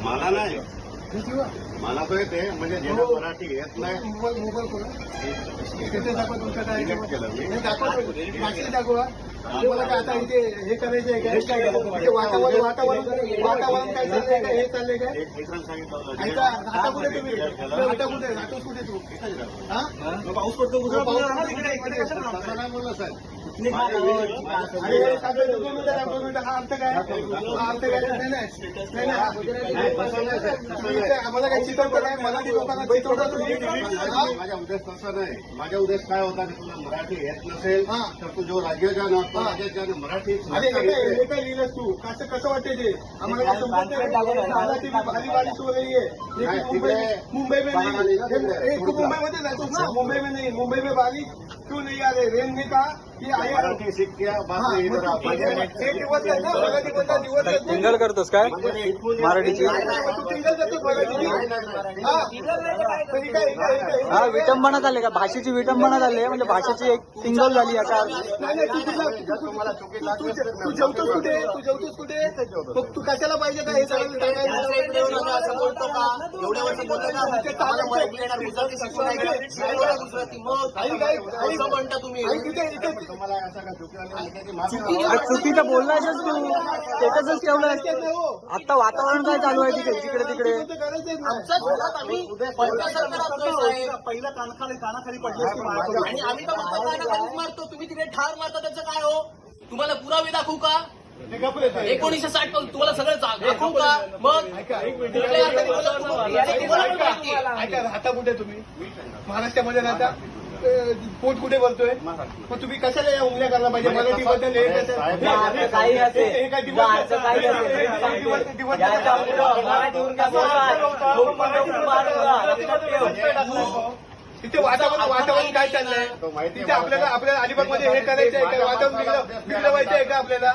मला नाही. मला तो येते म्हणजे ज्याला मराठी येत नाही. मोबाईल मोबाईल करा. तिथे दाखवा तुमचं काय Delete केलं मी. हे दाखवा तुम्हाला काय आता इथे हे करायचं आहे काय काय इथे वातावरण वातावरण वातावरण काय चाललंय काय हे चाललंय काय एक मित्रांनी सांगितलं होतं, ऐका जे- आता कुठे तुम्ही? delete केलं. आता कुठे? राहतोस कुठे तू हा? पाऊस पडतो पाऊस पडतो, इकडे- बोललं साहेब. काय आम्हाला काय चितवता मराठी उद्देश तसा नाही उद्देश काय होता की तुला मराठी येत नसेल तर तू जो राज्याच्या ना राज्याच्या मराठी हे काय लिहिलंस तू कसं कसं वाटते ते आम्हाला काय मराठी मुंबई तिकडे मुंबई में बाहेर ना नहीं मुंबई मध्ये नाही मुंबई में नहीं मुंबई में बारिश क्यों नहीं आ रहे? रेन ने कहा मराठी शिक्क्या. टिंगल करतोस काय? म्हणजे मराठीची? हा. विटंबना झाली का? भाषेची विटंबना झाली. आहे म्हणजे भाषेची एक टिंगल झाली याचा अर्थ नाही नाही तू जेवतोस कुठे? जेवतोस कुठे? मग तू कशाला पाहिजे का? हे सगळं चुकी चुकीचं बोललायच तू स्टेटसच ठेवलंय. आता वातावरण काय चालू आहे तिकडे? जिकडे तिकडे. साहेब. पहिला कानाखाली कानाखाली आणि आम्ही मारतो. तुम्ही तिकडे ठार मारता त्याचं काय हो? तुम्हाला पुरावे दाखवू का? एकोणीसशे साठपासून तुम्हाला सगळं दाखवू का? मग? हे पण राहता कुठे तुम्ही? महाराष्ट्रामध्ये राहता? पोट कुठे बोलतोय मग तुम्ही कशाला या उंगल्या करायला पाहिजे मराठी बद्दल हे कसं- तिथे वातावरण वातावरण काय चाललंय? तिथे आपल्याला. आपल्याला अलिबागमध्ये हे करायचं आहे का? वातावरण बिघडव- बिघडवायचं आहे का आपल्याला?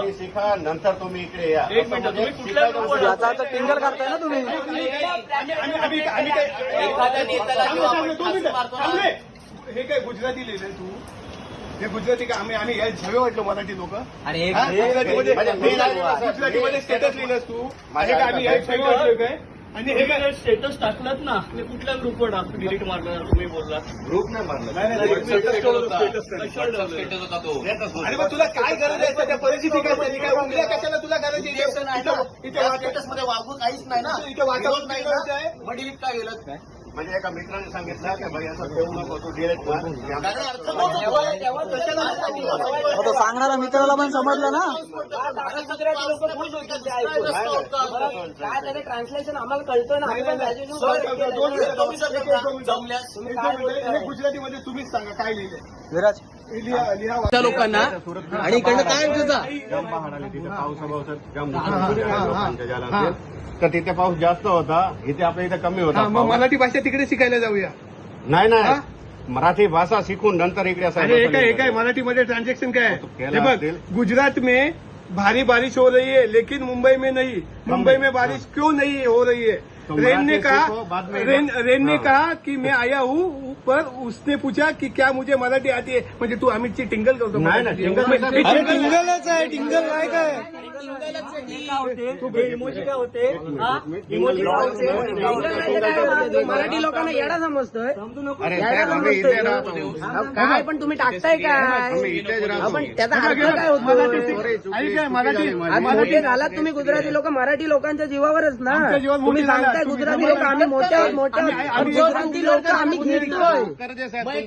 हे शिका नंतर तुम्ही इकडे या. मिनिट, म्हणजे टिंगल करताय ना तुम्ही. हे काय गुजराती लिहिलंय तू? हे गुजराती का? आम्ही आम्ही या झवे वाटलो मराठी लोक. आणि एक गुजरातीमध्ये म्हणजे मी नाही लिहिलं, साहेब. गुजरातीमध्ये स्टेटस लिहिलंस तू. माझ्या हे काय आम्ही या झवे वाटलो काय? आणि हे काय स्टेटस टाकलात ना मी कुठल्या ग्रुपवर टाक डिलीट मारलं. तुम्ही बोलला. ग्रुप नाही मारलं. status होता. तो. अरे मग तुला काय गरज आहे? सध्या परिस्थिती काय झाली काय उंगल्या कशाला तुला गरज आहे? ना. इथं- त्या status मध्ये वागणूक काहीच नाही ना. इथं वातावरण विरोध नाही. ना. मग delete काय? गेलं म्हणजे एका मित्राने सांगितलं की भाई असं ठेवू नको तू मार तो. सांगणारा मित्राला पण समजलं ना. ट्रान्सलेशन आम्हाला कळतं ना? आम्ही हे गुजरातीमध्ये तुम्हीच सांगा काय लिहिलंय? विराज त्या लोकांना आणि इकडनं काय. जालांचे. तर तिथे पाऊस जास्त होता इथे आपल्या इथे कमी होता हा, मग. मराठी भाषा तिकडे शिकायला जाऊया नाही? नाही मराठी भाषा शिकून नंतर इकडे हे काय हे सांगितलं. काय मराठीमध्ये ट्रांजेक्शन काय है? गुजरात में भारी बारिश हो रही है लेकिन मुंबई में नहीं मुंबई में बारिश क्यों नहीं हो रही है तो रेन ने कहा रेन रेन ने। कहा कि मैं आया हूँ पर उसने पूछा कि क्या मुझे मराठी आती है? म्हणजे तू आम्हीची टिंगल करतो टिंगलच आहे टिंगल काय काय होते हा? इमोजी काय होते? मराठी लोकांना येडा समजतोय? आम्ही काय पण तुम्ही टाकताय काय? आम्ही पण त्याचा हे अर्थ बघ, काय मराठी होतो झालात तुम्ही गुजराती लोक मराठी लोकांच्या जीवावरच ना. तुम्ही झालात. गुजराती तुम्ही लोक आम्ही मोठे आहोत मोठे आम्ही- आहोत आम्ही- आणि गुजराती लोक आम्ही घेतोय. काम करा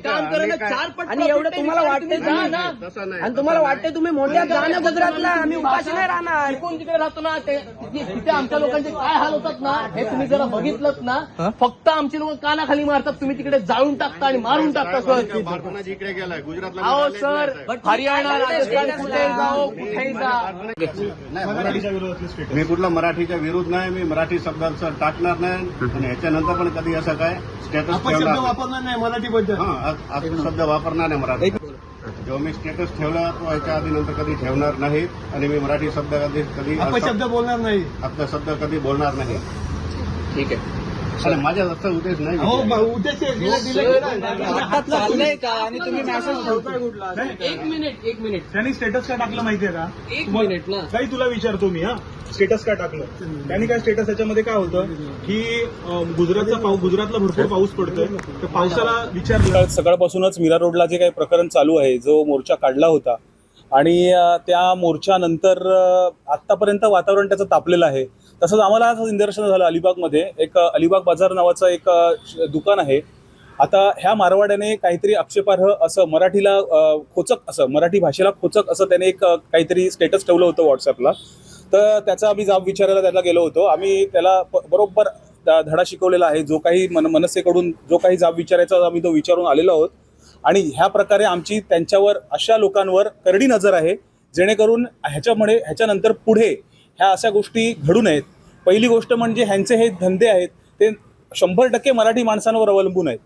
ना आम्ही काय- चार पट आणि एवढं तुम्हाला वाटते जा ना. तसं नाही. आणि तुम्हाला वाटते तुम्ही मोठ्या जा ना गुजरातला आम्ही उपाशी नाही राहणार. तिकडून तिकडे राहतो ना ते तिथे तिथे आमच्या लोकांचे काय हाल होतात ना हे तुम्ही जरा बघितलं ना फक्त आमची लोक कानाखाली मारतात तुम्ही तिकडे जाळून टाकता आणि मारून टाकता सर भारतानं जिकडे गेलाय गुजरातला नाही, सर. हरियाणा राजस्थान कुठे जाओ कुठेही जा. मी कुठला मराठीच्या विरुद्ध नाही मी मराठी शब्दांचं टाकणार नाही. आणि ह्याच्यानंतर पण कधी असं काय स्टेटस आपण शब्द ठेवणार वापरणार नाही मराठीबद्दल. हा शब्द वापरणार नाही मराठी. जो मी स्टेटस ठेवला तो ह्याच्या आधी नंतर कधी ठेवणार नाही. आणि मी मराठी शब्द कधी कधी आपण शब्द बोलणार नाही. आपला शब्द कधी बोलणार नाही. ठीक आहे. आणि माझा असा उद्देश नाही हो उद्देश चाललंय का? आणि तुम्ही मेसेज ठेवताय? कुठला? एक मिनिट एक मिनिट त्यांनी स्टेटस काय टाकलं माहितीये का? एक मिनिट ना. काही तुला विचारतो मी हा. स्टेटस काय टाकलं? त्यांनी काय स्टेटस याच्यामध्ये काय होतं? की गुजरातचा पाऊस गुजरातला भरपूर पाऊस पडतोय. तर पावसाला विचारलं. सकाळपासूनच मीरा रोडला जे काही प्रकरण चालू आहे जो मोर्चा काढला होता आणि त्या मोर्चानंतर आत्तापर्यंत वातावरण त्याचं तापलेलं आहे. तसंच आम्हाला असं निदर्शन झालं अलिबागमध्ये. एक अलिबाग बाजार नावाचं एक श- दुकान आहे. आता ह्या मारवाड्याने काहीतरी आक्षेपार्ह असं मराठीला खोचक असं मराठी भाषेला खोचक असं त्याने एक काहीतरी स्टेटस ठेवलं होतं व्हॉट्सअपला तर त्याचा आम्ही जाब विचारायला त्याला गेलो होतो. आम्ही त्याला बरोबर धडा शिकवलेला आहे. जो काही मन मनसेकडून जो काही जाब विचारायचा आम्ही तो विचारून आलेलो आहोत. आणि ह्या प्रकारे आमची त्यांच्यावर अशा लोकांवर करडी नजर आहे जेणेकरून ह्याच्यामुळे ह्याच्यानंतर पुढे ह्या अशा गोष्टी घडू नयेत. पहिली गोष्ट म्हणजे ह्यांचे हे धंदे आहेत ते शंभर टक्के मराठी माणसांवर अवलंबून आहेत.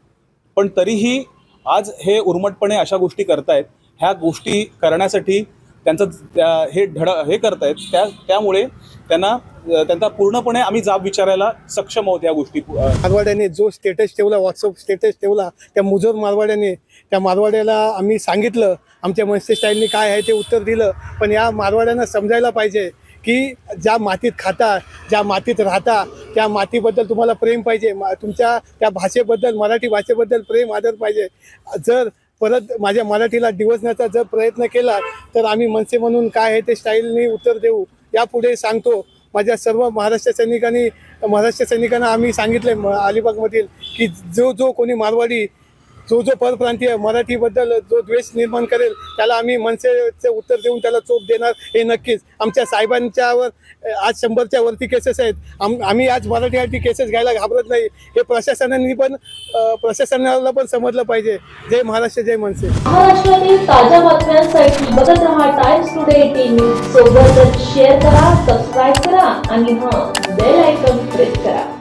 पण तरीही आज हे उर्मटपणे अशा गोष्टी करतायत ह्या गोष्टी करण्यासाठी त्यांचं त्या- हे धड हे करतायत. त्या त्यामुळे त्यांना त्यांचा पूर्णपणे आम्ही जाब विचारायला सक्षम आहोत या गोष्टी मारवाड्याने जो स्टेटस ठेवला व्हॉट्सअप स्टेटस ठेवला त्या मुजोर मारवाड्याने त्या मारवाड्याला आम्ही सांगितलं आमच्या मनसे स्टाईलने काय आहे ते उत्तर दिलं. पण या मारवाड्यांना समजायला पाहिजे की ज्या मातीत खाता ज्या मातीत राहता त्या मातीबद्दल तुम्हाला प्रेम पाहिजे. मा तुमच्या त्या भाषेबद्दल मराठी भाषेबद्दल प्रेम आदर पाहिजे. जर परत माझ्या मराठीला दिवसण्याचा जर प्रयत्न केला तर आम्ही मनसे म्हणून काय आहे ते स्टाईलनी उत्तर देऊ. यापुढे सांगतो माझ्या सर्व महाराष्ट्र सैनिकांनी महाराष्ट्र सैनिकांना आम्ही सांगितले म- अलिबागमधील की जो जो कोणी मारवाडी जो जो परप्रांतीय मराठीबद्दल जो द्वेष निर्माण करेल त्याला आम्ही मनसेचे उत्तर देऊन त्याला चोप देणार हे नक्कीच. आमच्या साहेबांच्यावर आज शंभरच्या वरती केसेस आहेत. आम आम्ही आज मराठीसाठी केसेस घ्यायला घाबरत नाही. हे प्रशासनाने पण प्रशासनाला पण समजलं पाहिजे. जय महाराष्ट्र जय मनसे. महाराष्ट्रातील ताज्या बातम्यांसाठी बघत राहा टाइम्स टुडे सोबतच शेअर करा सबस्क्राईब करा आणि हां बेल आयकॉन प्रेस करा.